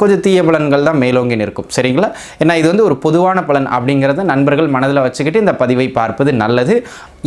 கொஞ்சம் தீய பலன்கள் தான் மேலோங்கி நிற்கும். சரிங்களா? ஏன்னா இது வந்து ஒரு பொதுவான பலன் அப்படிங்கிறத நண்பர்கள் மனதில் வச்சுக்கிட்டு இந்த பதிவை பார்ப்பது நல்லது.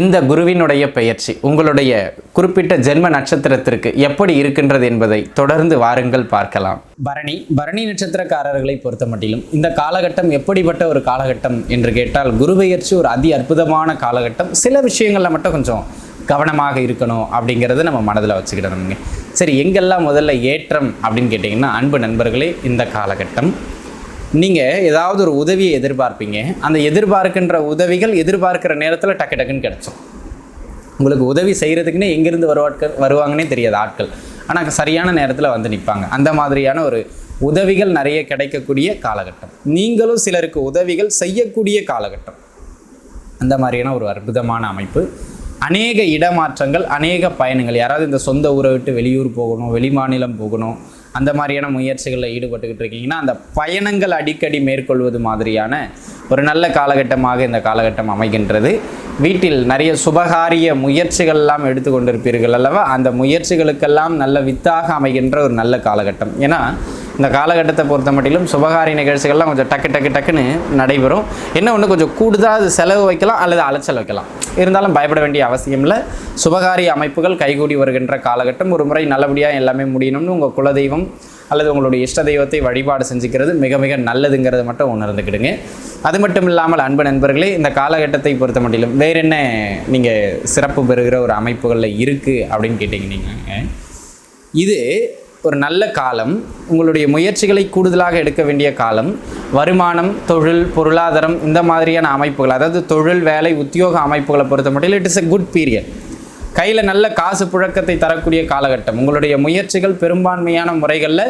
இந்த குருவினுடைய பெயர்ச்சி உங்களுடைய குறிப்பிட்ட ஜென்ம நட்சத்திரத்திற்கு எப்படி இருக்கின்றது என்பதை தொடர்ந்து வாருங்கள் பார்க்கலாம். பரணி பரணி நட்சத்திரக்காரர்களை பொறுத்த மட்டிலும் இந்த காலகட்டம் எப்படிப்பட்ட ஒரு காலகட்டம் என்று கேட்டால் குரு பெயர்ச்சி ஒரு அதி அற்புதமான காலகட்டம். சில விஷயங்களில் மட்டும் கொஞ்சம் கவனமாக இருக்கணும் அப்படிங்கிறத நம்ம மனதில் வச்சுக்கிடணுங்க. சரி எங்கெல்லாம் முதல்ல ஏற்றம் அப்படின்னு கேட்டிங்கன்னா அன்பு நண்பர்களே இந்த காலகட்டம். நீங்கள் ஏதாவது ஒரு உதவியை எதிர்பார்ப்பீங்க. அந்த எதிர்பார்க்கின்ற உதவிகள் எதிர்பார்க்கிற நேரத்தில் டக்கு டக்குன்னு கிடச்சோம் உங்களுக்கு உதவி செய்கிறதுக்குன்னே எங்கேருந்து வருவாட்கள் வருவாங்கன்னே தெரியாது ஆட்கள். ஆனால் சரியான நேரத்தில் வந்து நிற்பாங்க அந்த மாதிரியான ஒரு உதவிகள் நிறைய கிடைக்கக்கூடிய காலகட்டம். நீங்களும் சிலருக்கு உதவிகள் செய்யக்கூடிய காலகட்டம். அந்த மாதிரியான ஒரு அற்புதமான அமைப்பு. அநேக இடமாற்றங்கள் அநேக பயணங்கள். யாராவது இந்த சொந்த ஊரை விட்டு வெளியூர் போகணும் வெளிமாநிலம் போகணும் அந்த மாதிரியான முயற்சிகளில் ஈடுபட்டுக்கிட்டு இருக்கீங்கன்னா அந்த பயணங்கள் அடிக்கடி மேற்கொள்வது மாதிரியான ஒரு நல்ல காலகட்டமாக இந்த காலகட்டம் அமைகின்றது. வீட்டில் நிறைய சுபகாரிய முயற்சிகள்லாம் எடுத்துக்கொண்டிருப்பீர்கள் அல்லவா? அந்த முயற்சிகளுக்கெல்லாம் நல்ல வித்தாக அமைகின்ற ஒரு நல்ல காலகட்டம். ஏன்னா இந்த காலகட்டத்தை பொறுத்த மட்டிலும் சுபகாரிய நிகழ்ச்சிகள்லாம் கொஞ்சம் டக்கு டக்கு டக்குன்னு நடைபெறும். என்ன ஒன்று கொஞ்சம் கூடுதலாக அது செலவு வைக்கலாம் அல்லது அலைச்சல் வைக்கலாம். இருந்தாலும் பயப்பட வேண்டிய அவசியம் இல்லை. சுபகாரிய அமைப்புகள் கைகூடி வருகின்ற காலகட்டம். ஒரு முறை நல்லபடியாக எல்லாமே முடியணும்னு உங்கள் குலதெய்வம் அல்லது உங்களுடைய இஷ்ட தெய்வத்தை வழிபாடு செஞ்சுக்கிறது மிக மிக நல்லதுங்கிறத மட்டும் உணர்ந்துக்கிடுங்க. அது மட்டும் இல்லாமல் அன்பு நண்பர்களே இந்த காலகட்டத்தை பொறுத்த மட்டிலும் வேற என்ன நீங்கள் சிறப்பு பெறுகிற ஒரு அமைப்புகளில் இருக்குது அப்படின்னு கேட்டிங்க இது ஒரு நல்ல காலம். உங்களுடைய முயற்சிகளை கூடுதலாக எடுக்க வேண்டிய காலம். வருமானம் தொழில் பொருளாதாரம் இந்த மாதிரியான அமைப்புகள் அதாவது தொழில் வேலை உத்தியோக அமைப்புகளை பொறுத்த மட்டும் it is a good period கையில் நல்ல காசு புழக்கத்தை தரக்கூடிய காலகட்டம். உங்களுடைய முயற்சிகள் பெரும்பான்மையான முறைகளில்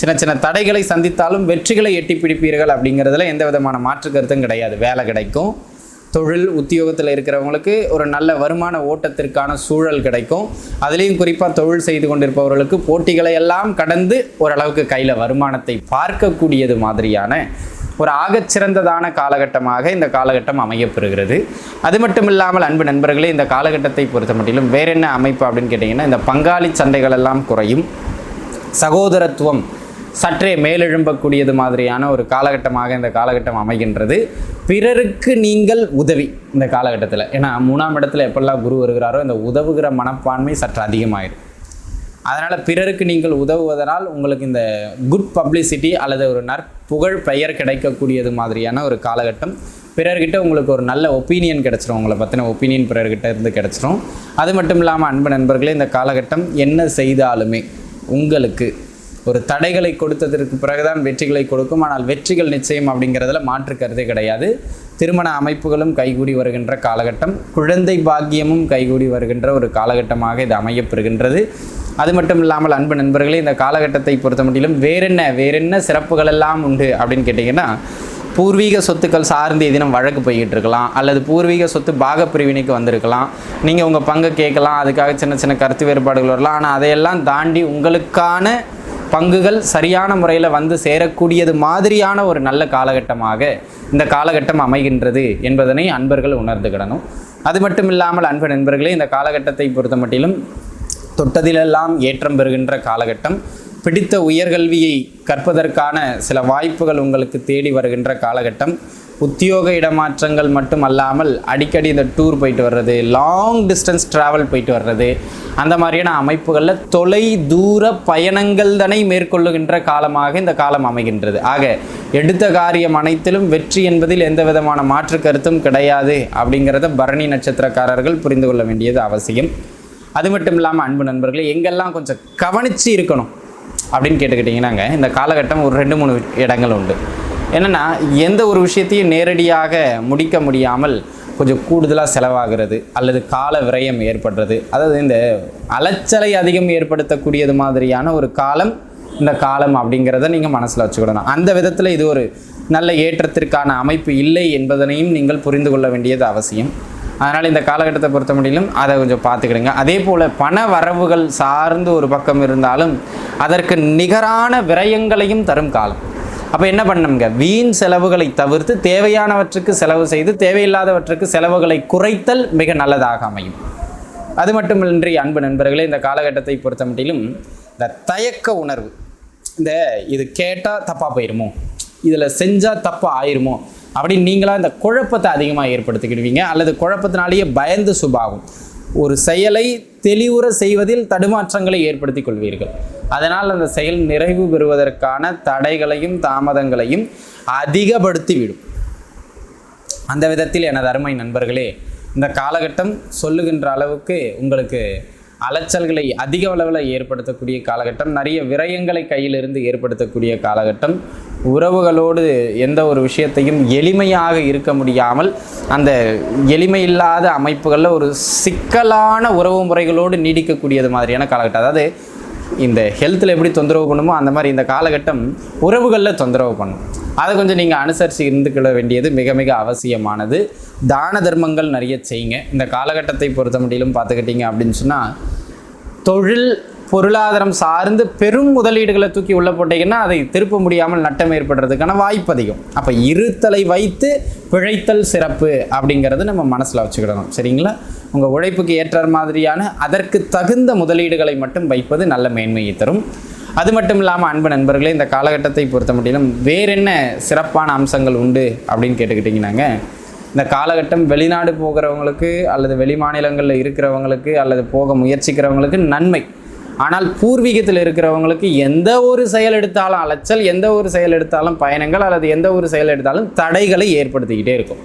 சின்ன சின்ன தடைகளை சந்தித்தாலும் வெற்றிகளை எட்டி பிடிப்பீர்கள் அப்படிங்கிறதுல எந்த விதமான மாற்று கருத்தும் கிடையாது. வேலை கிடைக்கும். தொழில் உத்தியோகத்தில் இருக்கிறவங்களுக்கு ஒரு நல்ல வருமான ஓட்டத்திற்கான சூழல் கிடைக்கும். அதுலேயும் குறிப்பாக தொழில் செய்து கொண்டிருப்பவர்களுக்கு போட்டிகளை எல்லாம் கடந்து ஓரளவுக்கு கையில் வருமானத்தை பார்க்கக்கூடியது மாதிரியான ஒரு ஆகச்சிறந்ததான காலகட்டமாக இந்த காலகட்டம் அமையப்பெறுகிறது. அது மட்டும் இல்லாமல் அன்பு நண்பர்களே இந்த காலகட்டத்தை பொறுத்த மட்டிலும் வேற என்ன அமைப்பு அப்படின்னு கேட்டிங்கன்னா இந்த பங்காளி சண்டைகள் எல்லாம் குறையும். சகோதரத்துவம் சற்றே மேலெழும்பக்கூடியது மாதிரியான ஒரு காலகட்டமாக இந்த காலகட்டம் அமைகின்றது. பிறருக்கு நீங்கள் உதவி இந்த காலகட்டத்தில். ஏன்னா மூணாம் இடத்துல எப்பெல்லாம் குரு வருகிறாரோ இந்த உதவுகிற மனப்பான்மை சற்று அதிகமாயிடும் அதனால் பிறருக்கு நீங்கள் உதவுவதனால் உங்களுக்கு இந்த குட் பப்ளிசிட்டி அல்லது ஒரு நற்புகழ் பெயர் கிடைக்கக்கூடியது மாதிரியான ஒரு காலகட்டம். பிறர்கிட்ட உங்களுக்கு ஒரு நல்ல ஒப்பீனியன் கிடச்சிரும். உங்களை பற்றின ஒப்பீனியன் பிறர்கிட்ட இருந்து கிடச்சிரும். அது மட்டும் இல்லாமல் அன்பு நண்பர்களே இந்த காலகட்டம் என்ன செய்தாலுமே உங்களுக்கு ஒரு தடைகளை கொடுத்ததற்கு பிறகுதான் வெற்றிகளை கொடுக்கும். ஆனால் வெற்றிகள் நிச்சயம் அப்படிங்கிறதுல மாற்று கருதே கிடையாது. திருமண அமைப்புகளும் கைகூடி வருகின்ற காலகட்டம். குழந்தை பாக்கியமும் கைகூடி வருகின்ற ஒரு காலகட்டமாக இது அமையப்பெறுகின்றது அது மட்டும் இல்லாமல் அன்பு நண்பர்களே இந்த காலகட்டத்தை பொறுத்த மட்டிலும் வேறென்ன வேறென்ன சிறப்புகள் எல்லாம் உண்டு அப்படின்னு கேட்டிங்கன்னா பூர்வீக சொத்துக்கள் சார்ந்து எதினும் வழக்கு போய்கிட்டு இருக்கலாம் அல்லது பூர்வீக சொத்து பாகப்பிரிவினைக்கு வந்திருக்கலாம். நீங்கள் உங்கள் பங்கை கேட்கலாம் அதுக்காக சின்ன சின்ன கருத்து வேறுபாடுகள் வரலாம் ஆனால் அதையெல்லாம் தாண்டி உங்களுக்கான பங்குகள் சரியான முறையில் வந்து சேரக்கூடியது மாதிரியான ஒரு நல்ல காலகட்டமாக இந்த காலகட்டம் அமைகின்றது என்பதனை அன்பர்கள் உணர்ந்துக்கிடணும் அது மட்டும் இல்லாமல் அன்பு நண்பர்களே இந்த காலகட்டத்தை பொறுத்த மட்டிலும் தொட்டதிலெல்லாம் ஏற்றம் பெறுகின்ற காலகட்டம். பிடித்த உயர்கல்வியை கற்பதற்கான சில வாய்ப்புகள் உங்களுக்கு தேடி வருகின்ற காலகட்டம். உத்தியோக இடமாற்றங்கள் மட்டும் அல்லாமல் அடிக்கடி இந்த டூர் போயிட்டு வர்றது லாங் டிஸ்டன்ஸ் ட்ராவல் போயிட்டு வர்றது அந்த மாதிரியான அமைப்புகளில் தொலை தூர பயணங்கள் தானே மேற்கொள்ளுகின்ற காலமாக இந்த காலம் அமைகின்றது. ஆக எடுத்த காரியம் அனைத்திலும் வெற்றி என்பதில் எந்த விதமான மாற்று கருத்தும் கிடையாது அப்படிங்கிறத பரணி நட்சத்திரக்காரர்கள் புரிந்து கொள்ள வேண்டியது அவசியம். அது மட்டும் இல்லாமல் அன்பு நண்பர்களே எங்கெல்லாம் கொஞ்சம் கவனித்து இருக்கணும் அப்படின்னு கேட்டுக்கிட்டிங்கன்னாங்க. இந்த காலகட்டம் ஒரு ரெண்டு மூணு இடங்கள் உண்டு. என்னென்னா எந்த ஒரு விஷயத்தையும் நேரடியாக முடிக்க முடியாமல் கொஞ்சம் கூடுதலாக செலவாகிறது அல்லது கால விரயம் ஏற்படுறது. அதாவது இந்த அலைச்சலை அதிகம் ஏற்படுத்தக்கூடியது மாதிரியான ஒரு காலம் இந்த காலம் அப்படிங்கிறத நீங்கள் மனசில் வச்சுக்கிடணும். அந்த விதத்தில் இது ஒரு நல்ல ஏற்றத்திற்கான அமைப்பு இல்லை என்பதனையும் நீங்கள் புரிந்து கொள்ள வேண்டியது அவசியம். அதனால் இந்த காலகட்டத்தை பொறுத்த முடியலும் அதை கொஞ்சம் பார்த்துக்கிடுங்க. அதே போல் பண வரவுகள் சார்ந்து ஒரு பக்கம் இருந்தாலும் அதற்கு நிகரான விரயங்களையும் தரும் காலம். அப்போ என்ன பண்ணுங்க வீண் செலவுகளை தவிர்த்து தேவையானவற்றுக்கு செலவு செய்து தேவையில்லாதவற்றுக்கு செலவுகளை குறைத்தல் மிக நல்லதாக அமையும். அது மட்டுமின்றி அன்பு நண்பர்களே இந்த காலகட்டத்தை பொறுத்த மட்டிலும் இந்த தயக்க உணர்வு இந்த இது கேட்டால் தப்பாக போயிருமோ? இதில் செஞ்சால் தப்பாக ஆயிருமோ? அப்படின்னு நீங்களாக இந்த குழப்பத்தை அதிகமாக ஏற்படுத்திக்கிடுவீங்க அல்லது குழப்பத்தினாலேயே பயந்து சுபாகும் ஒரு செயலை தெளிவுற செய்வதில் தடுமாற்றங்களை ஏற்படுத்திக் கொள்வீர்கள். அதனால் அந்த செயல் நிறைவு பெறுவதற்கான தடைகளையும் தாமதங்களையும் அதிகப்படுத்தி விடும் அந்த விதத்தில் எனது அருமை நண்பர்களே இந்த காலகட்டம் சொல்லுகின்ற அளவுக்கு உங்களுக்கு அலைச்சல்களை அதிக அளவில் ஏற்படுத்தக்கூடிய காலகட்டம் நிறைய விரயங்களை கையிலிருந்து ஏற்படுத்தக்கூடிய காலகட்டம். உறவுகளோடு எந்த ஒரு விஷயத்தையும் எளிமையாக இருக்க முடியாமல் அந்த எளிமையில்லாத அமைப்புகளில் ஒரு சிக்கலான உறவு முறைகளோடு நீடிக்கக்கூடியது மாதிரியான காலகட்டம். அதாவது இந்த ஹெல்த்தில் எப்படி தொந்தரவு பண்ணுமோ அந்த மாதிரி இந்த காலகட்டம் உறவுகளில் தொந்தரவு பண்ணும். அதை கொஞ்சம் நீங்கள் அனுசரித்து இருந்துக்கிட வேண்டியது மிக மிக அவசியமானது. தான தர்மங்கள் நிறைய செய்யுங்க. இந்த காலகட்டத்தை பொறுத்த முடியலும் பார்த்துக்கிட்டிங்க அப்படின்னு சொன்னால் தொழில் பொருளாதாரம் சார்ந்து பெரும் முதலீடுகளை தூக்கி உள்ள போட்டீங்கன்னா அதை திருப்ப முடியாமல் நட்டம் ஏற்படுறதுக்கான வாய்ப்பு அதிகம். அப்போ இருத்தலை வைத்து பிழைத்தல் சிறப்பு அப்படிங்கிறது நம்ம மனசில் வச்சுக்கிடணும். சரிங்களா? உங்கள் உழைப்புக்கு ஏற்ற மாதிரியான அதற்கு தகுந்த முதலீடுகளை மட்டும் வைப்பது நல்ல மேன்மையை தரும். அது மட்டும் இல்லாமல் அன்பு நண்பர்களே இந்த காலகட்டத்தை பொறுத்த மட்டிலும் வேறென்ன சிறப்பான அம்சங்கள் உண்டு அப்படின்னு கேட்டுக்கிட்டிங்கனாங்க இந்த காலகட்டம் வெளிநாடு போகிறவங்களுக்கு அல்லது வெளி மாநிலங்களில் இருக்கிறவங்களுக்கு அல்லது போக முயற்சிக்கிறவங்களுக்கு நன்மை. ஆனால் பூர்வீகத்தில் இருக்கிறவங்களுக்கு எந்த ஒரு செயல் எடுத்தாலும் அலைச்சல் எந்த ஒரு செயல் எடுத்தாலும் பயணங்கள் அல்லது எந்த ஒரு செயல் எடுத்தாலும் தடைகளை ஏற்படுத்திக்கிட்டே இருக்கும்.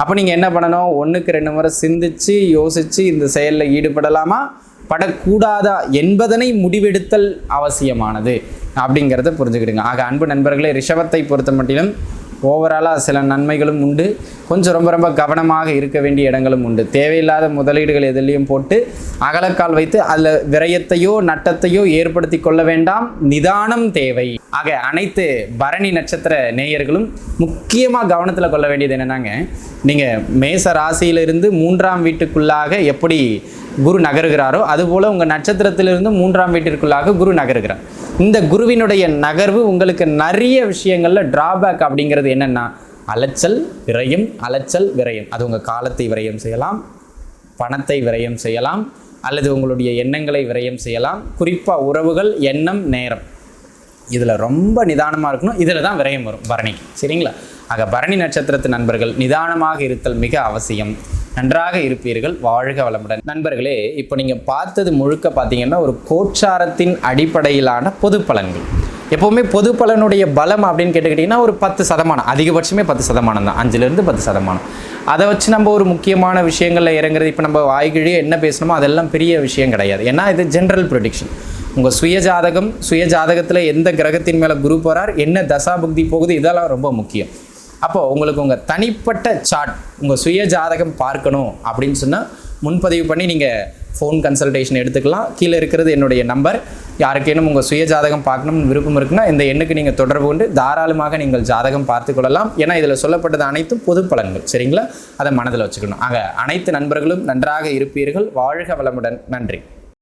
அப்போ நீங்கள் என்ன பண்ணணும்? ஒன்றுக்கு ரெண்டு முறை சிந்திச்சு யோசித்து இந்த செயலில் ஈடுபடலாமா? படக்கூடாதா? என்பதனை முடிவெடுத்தல் அவசியமானது. அப்படிங்கிறத புரிஞ்சுக்கிடுங்க. ஆக அன்பு நண்பர்களே ரிஷபத்தை பொறுத்த மட்டிலும் ஓவராலாக சில நன்மைகளும் உண்டு. கொஞ்சம் ரொம்ப ரொம்ப கவனமாக இருக்க வேண்டிய இடங்களும் உண்டு. தேவையில்லாத முதலீடுகள் எதுலேயும் போட்டு அகலக்கால் வைத்து அதில் விரயத்தையோ நட்டத்தையோ ஏற்படுத்தி கொள்ள வேண்டாம். நிதானம் தேவை. ஆக அனைத்து பரணி நட்சத்திர நேயர்களும் முக்கியமாக கவனத்தில் கொள்ள வேண்டியது என்னென்னாங்க நீங்கள் மேச ராசியிலிருந்து மூன்றாம் வீட்டுக்குள்ளாக எப்படி குரு நகருகிறாரோ அதுபோல் உங்கள் நட்சத்திரத்திலிருந்து மூன்றாம் வீட்டிற்குள்ளாக குரு நகருகிறார். இந்த குருவினுடைய நகர்வு உங்களுக்கு நிறைய விஷயங்களில் ட்ராபேக் அப்படிங்கிறது என்னென்னா அலைச்சல் விரயம் அலைச்சல் விரயம். அது உங்கள் காலத்தை விரயம் செய்யலாம் பணத்தை விரயம் செய்யலாம் அல்லது உங்களுடைய எண்ணங்களை விரயம் செய்யலாம். குறிப்பாக உறவுகள் எண்ணம் நேரம். இதில் ரொம்ப நிதானமாக இருக்கணும். இதில் தான் விரயம் வரும் பரணிக்கு. சரிங்களா? ஆக பரணி நட்சத்திரத்து நண்பர்கள் நிதானமாக இருத்தல் மிக அவசியம். நன்றாக இருப்பீர்கள் வாழ்க வளமுடன். நண்பர்களே இப்போ நீங்கள் பார்த்தது முழுக்க பார்த்தீங்கன்னா ஒரு கோச்சாரத்தின் அடிப்படையிலான பொது பலன்கள். எப்போவுமே பொது பலனுடைய பலம் அப்படின்னு கேட்டுக்கிட்டிங்கன்னா ஒரு பத்து சதமானம். அதிகபட்சமே பத்து சதமானம் தான். அஞ்சுலேருந்து பத்து சதமானம். அதை வச்சு நம்ம ஒரு முக்கியமான விஷயங்களில் இறங்குறது இப்போ நம்ம வாய்கிழியே என்ன பேசணுமோ அதெல்லாம் பெரிய விஷயம் கிடையாது. ஏன்னா இது ஜென்ரல் ப்ரொடிக்ஷன் உங்கள் சுய ஜாதகம் சுய ஜாதகத்தில் எந்த கிரகத்தின் மேலே குரு போகிறார் என்ன தசா புக்தி போகுது இதெல்லாம் ரொம்ப முக்கியம். அப்போது உங்களுக்கு உங்கள் தனிப்பட்ட சார்ட் உங்கள் சுய ஜாதகம் பார்க்கணும் அப்படின்னு சொன்னால் முன்பதிவு பண்ணி நீங்கள் ஃபோன் கன்சல்டேஷன் எடுத்துக்கலாம். கீழே இருக்கிறது என்னுடைய நம்பர் யாருக்கேனும் உங்கள் சுய ஜாதகம் பார்க்கணும்னு விருப்பம் இருக்குன்னா இந்த எண்ணுக்கு நீங்கள் தொடர்பு கொண்டு தாராளமாக நீங்கள் ஜாதகம் பார்த்து கொள்ளலாம். ஏன்னா இதில் சொல்லப்பட்டது அனைத்தும் பொது பலன்கள் சரிங்களா? அதை மனதில் வச்சுக்கணும். ஆக அனைத்து நண்பர்களும் நன்றாக இருப்பீர்கள். வாழ்க வளமுடன். நன்றி.